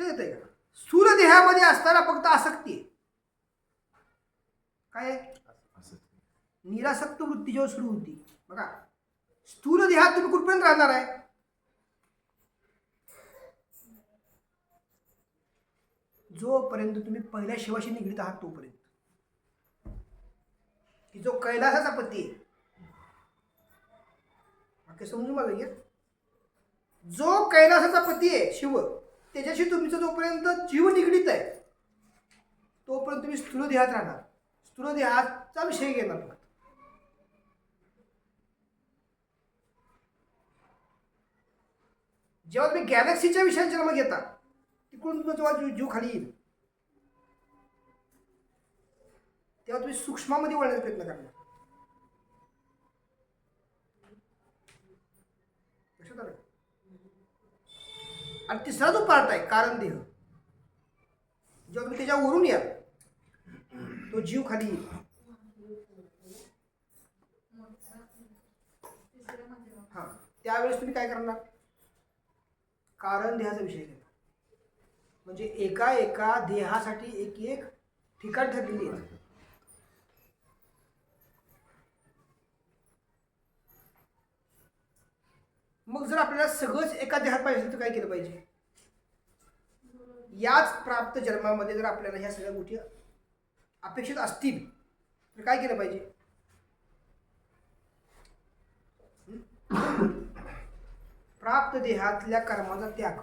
लक्षात येतंय का? सूरदेहामध्ये असताना फक्त आसक्ती आहे. काय निरासक्त वृत्ती जेव्हा सुरू होती बघा. स्थूल देहात तुम्ही कुठपर्यंत राहणार आहे? जोपर्यंत तुम्ही पहिल्या शिवाशी निगडीत आहात तोपर्यंत. की जो कैलासाचा पती आहे. समजून मला जो कैलासाचा पती आहे शिव. त्याच्याशी तुमचं जोपर्यंत जीव निगडीत आहे. तोपर्यंत तुम्ही स्थूल देहात राहणार. स्थूल देहाचा विषय घेणार फक्त जेव्हा तुम्ही गॅलेक्सीच्या विषयात जन्म घेता तिकडून तुमचा जेव्हा जीव- जीव खाली येईल. तेव्हा तुम्ही सूक्ष्मामध्ये वळण्याचा प्रयत्न करणार. लक्षात आलं आणि तिसरा जो पार्ट आहे कारण देह. जेव्हा तुम्ही त्याच्यावरून या तो जीव खाली येईल. त्यावेळेस तुम्ही काय करणार? कारण देहाचा विषय घेणार. म्हणजे एका एका देहासाठी एक एक ठिकाण ठरलेली आहे. मग जर आपल्याला सगळंच एका देहात पाहिजे असेल तर काय केलं पाहिजे? याच प्राप्त जन्मामध्ये जर आपल्याला ह्या सगळ्या गोष्टी अपेक्षित असतील तर काय केलं पाहिजे? प्राप्त देहातल्या कर्माचा त्याग.